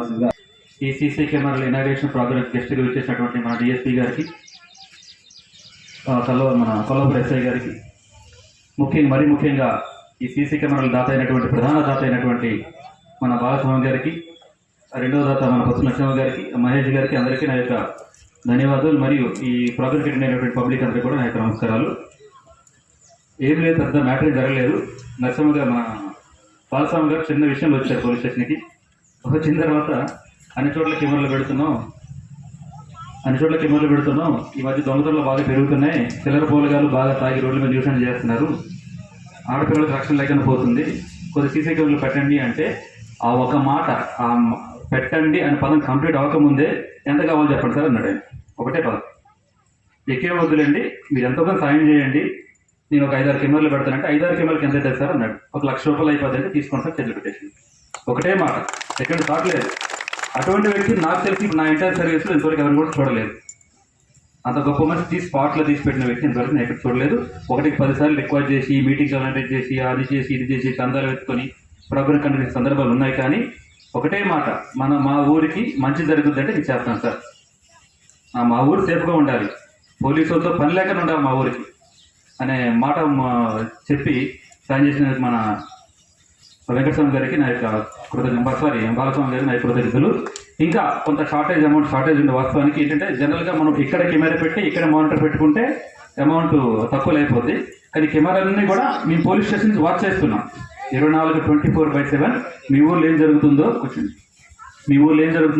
మాట్లాడాల్సిందిగా ఈ సీసీ కెమెరాల ఇనాగ్రేషన్ ప్రోగ్రామ్ గెస్ట్గా వచ్చేసినటువంటి మన డిఎస్పీ గారికి కల్లో మన కొల్లాపూర్ ఎస్ఐ గారికి ముఖ్యంగా మరీ ముఖ్యంగా ఈ సీసీ కెమెరాల దాత అయినటువంటి ప్రధాన దాత అయినటువంటి మన బాలస్వామి గారికి రెండవ దాత మన పసు నరసింహ గారికి మహేష్ గారికి అందరికీ నా యొక్క ధన్యవాదాలు. మరియు ఈ ప్రోగ్రామ్ అయినటువంటి పబ్లిక్ అందరికీ కూడా నా యొక్క నమస్కారాలు. ఏం లేదు పెద్ద మ్యాటర్ జరగలేదు. నరసింహ గారు మన బాలస్వామి గారు చిన్న విషయంలో వచ్చారు పోలీస్ స్టేషన్కి. వచ్చిన తర్వాత అన్ని చోట్ల కెమెరాలు పెడుతున్నాం. అన్ని చోట్ల కెమెరాలు పెడుతున్నాం. ఈ మధ్య దొంగతనాలు బాగా పెరుగుతున్నాయి. చిల్లర పోలగాలు బాగా తాగి రోడ్ల మీద న్యూసెన్స్ చేస్తున్నారు. ఆడపిల్లలకు రక్షణ లేకుండా పోతుంది. కొద్ది సీసీ కెమెరాలు పెట్టండి అంటే ఆ ఒక మాట ఆ పెట్టండి అనే పదం కంప్లీట్ అవ్వకముందే ఎంత కావాలో చెప్పండి సార్ అన్నాడు ఒకటే పదం. ఎక్కే వద్దులేండి మీరు ఎంతో సాయం చేయండి. నేను ఒక ఐదారు కెమెరాలు పెడతానంటే ఐదారు కెమెరాలకి ఎంత అవుతుంది సార్ అన్నాడు. ఒక లక్ష రూపాయలు అయిపోతుందంటే తీసుకోండి సార్ చేతులు పెట్టేసి. ఒకటే మాట. సెకండ్ థాట్ లేదు అటువంటి వ్యక్తి నాకు తెలిసి నా ఎంటైర్ సర్వీస్లో ఇంతవరకు ఎవరు కూడా చూడలేదు. అంత గొప్ప మనిషి తీసి స్పాట్లో తీసి పెట్టిన వ్యక్తి ఇంతవరకు నేను ఎక్కడ చూడలేదు. ఒకటికి పదిసార్లు రిక్వెస్ట్ చేసి మీటింగ్స్ అటెండ్ చేసి అది చేసి ఇది చేసి చందాలు ఎత్తుకొని ప్రభుత్వం కంటే సందర్భాలు ఉన్నాయి కానీ ఒకటే మాట మన మా ఊరికి మంచి జరుగుతుందంటే నేను చేస్తాను సార్. మా ఊరు సేఫ్గా ఉండాలి. పోలీసులతో పని లేకుండా ఉండాలి మా ఊరికి. అనే మాట మా- చెప్పి సాయం చేసిన మన వెంకటస్వామి గారికి నా యొక్క కృతజ్ఞత సారీ బాలస్వామి గారికి నా యొక్క కృతజ్ఞతలు. ఇంకా కొంత షార్టేజ్ అమౌంట్ షార్టేజ్ ఉంది వాస్తవానికి ఏంటంటే జనరల్గా మనం ఇక్కడ కెమెరా పెట్టి ఇక్కడ మానిటర్ పెట్టుకుంటే అమౌంట్ తక్కువ అయిపోద్ది. కానీ కెమెరాలన్నీ కూడా మేము పోలీస్ స్టేషన్ నుంచి వాచ్ చేస్తున్నాం. ఇరవై నాలుగు ట్వంటీ ఫోర్ బై సెవెన్ మీ ఊర్లో ఏం జరుగుతుందో కొంచెం మీ ఊర్లో ఏం జరుగుతుందో